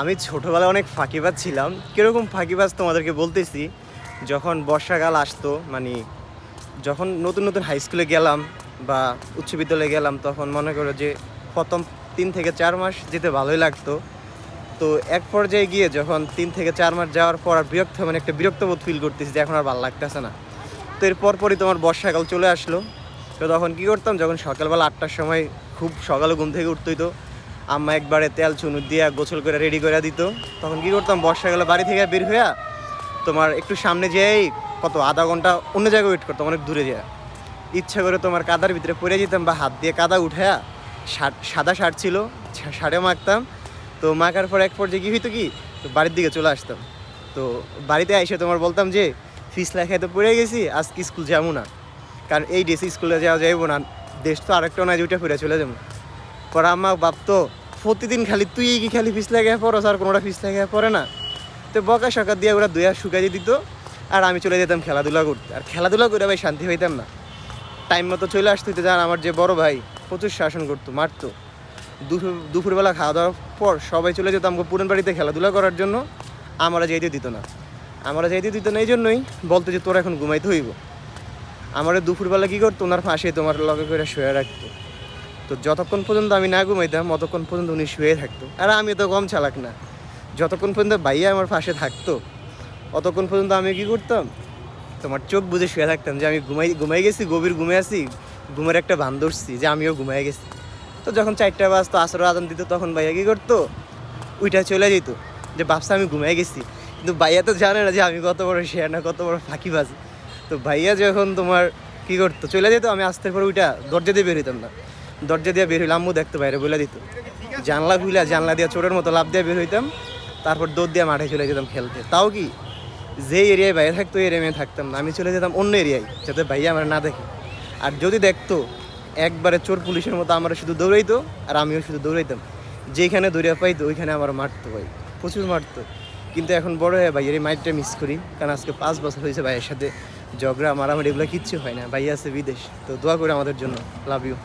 আমি ছোটোবেলায় অনেক ফাঁকিবাজ ছিলাম। কীরকম ফাঁকিবাজ তোমাদেরকে বলতেছি, যখন বর্ষাকাল আসতো মানে যখন নতুন নতুন হাই স্কুলে গেলাম বা উচ্চ বিদ্যালয়ে গেলাম, তখন মনে করো যে প্রথম তিন থেকে চার মাস যেতে ভালোই লাগতো। তো এক পর্যায়ে গিয়ে যখন তিন থেকে চার মাস যাওয়ার পর আর বিরক্ত মানে একটা বিরক্তবোধ ফিল করতেছি যে এখন আর ভালো লাগতেছে না। তো এর পরপরই তোমার বর্ষাকাল চলে আসলো। তো তখন কী করতাম, যখন সকালবেলা আটটার সময় খুব সকালে ঘুম থেকে উঠতেই তো আম্মা একবারে তেল চুনু দিয়া গোসল করে রেডি করে দিত। তখন কী করতাম বর্ষাকালে বাড়ি থেকে বের হইয়া তোমার একটু সামনে যেয়েই কত আধা ঘণ্টা অন্য জায়গায় ওয়েট করতাম, অনেক দূরে যায়। ইচ্ছা করে তোমার কাদার ভিতরে পড়ে যেতাম বা হাত দিয়ে কাদা উঠায়া সাদা শার্ট ছিল শার্টে মাখতাম। তো মাখার পর এক পর্যায়ে কী হইতো কি? তো বাড়ির দিকে চলে আসতাম। তো বাড়িতে এসে তোমার বলতাম যে ফিস লেখায় তো পড়ে গেছি, আজকে স্কুল যাব না। কারণ এই ডেসে স্কুলে যাওয়া যাইবো না, দেশ তো আরেকটা নয় যে ওইটা ফিরে চলে যাব। পরে আম্মা ভাবতো প্রতিদিন খালি তুই কি খালি ফিস লেগে পড়ো আর কোনোটা ফিস লেগে পড়ে না। তো বকা সকা দিয়ে ওরা দুই শুকাই দিত আর আমি চলে যেতাম খেলাধুলা করতে আর খেলাধুলা করে ভাই শান্তি হইতাম না। টাইম মতো চলে আসতে হইতে জান আমার যে বড় ভাই, প্রচুর শাসন করতো, মারতো। দুপুর দুপুরবেলা খাওয়া দাওয়ার পর সবাই চলে যেতাম পুরান বাড়িতে খেলাধুলা করার জন্য। আমরা যাইতে দিত না। আমরা যাইতে দিত না এই জন্যই বলতো যে তোরা এখন ঘুমাইতে হইব। আমার দুপুরবেলা কী করতো, ওনার পাশে তোমার লগে করে শুয়ে রাখতো। তো যতক্ষণ পর্যন্ত আমি না ঘুমাইতাম ততক্ষণ পর্যন্ত উনি শুয়ে থাকতো। আর আমি তো কম চালাক না। যতক্ষণ পর্যন্ত ভাইয়া আমার পাশে থাকতো অতক্ষণ পর্যন্ত আমি কি করতাম? তোমার চোখ বুঝে শুয়ে থাকতাম যে আমি ঘুমাই ঘুমাই গেছি, গভীর ঘুমে আছি, ঘুমের একটা ভান ধরছি যে আমিও ঘুমাই গেছি। তো যখন চারটা বাজতো, আসর আদান দিত, তখন ভাইয়া কী করতো? উইটা চলে যেত যে, বাপসা, আমি ঘুমাই গেছি। কিন্তু ভাইয়া তো জানে না যে আমি কত বড় শেয়ার না কত বড় ফাঁকিবাজ। তো ভাইয়া যখন তোমার কি করতো, চলে যেত, আমি আসতে পর ওইটা দরজা দিয়ে বের হইতাম না। দরজা দিয়ে বের হইলে আম্মু দেখতো বাইরে বলে দিত। জানলা খুলে জানলা দিয়ে চোরের মতো লাভ দিয়ে বের হইতাম, তারপর দৌড় দিয়ে মাঠে চলে যেতাম খেলতে। তাও কি যে এরিয়ায় বাইরে থাকতো এই এরিয়ায় থাকতাম না। আমি চলে যেতাম অন্য এরিয়ায়, যাতে ভাইয়া আমার না দেখে। আর যদি দেখতো, একবারে চোর পুলিশের মতো আমার শুধু দৌড়াইতো, আর আমিও শুধু দৌড়াইতাম। যেখানে দৌড়িয়া পাইতো, ওইখানে আমার মারতো ভাই, প্রচুর মারতো। কিন্তু এখন বড় হয়ে ভাইয়ের এই মাইটটা মিস করি, কারণ আজকে পাঁচ বছর হয়েছে ভাইয়ের সাথে ঝগড়া, মারামারি এগুলো কিচ্ছু হয় না। ভাইয়া আছে বিদেশ, তো দোয়া করে আমাদের জন্য। Love you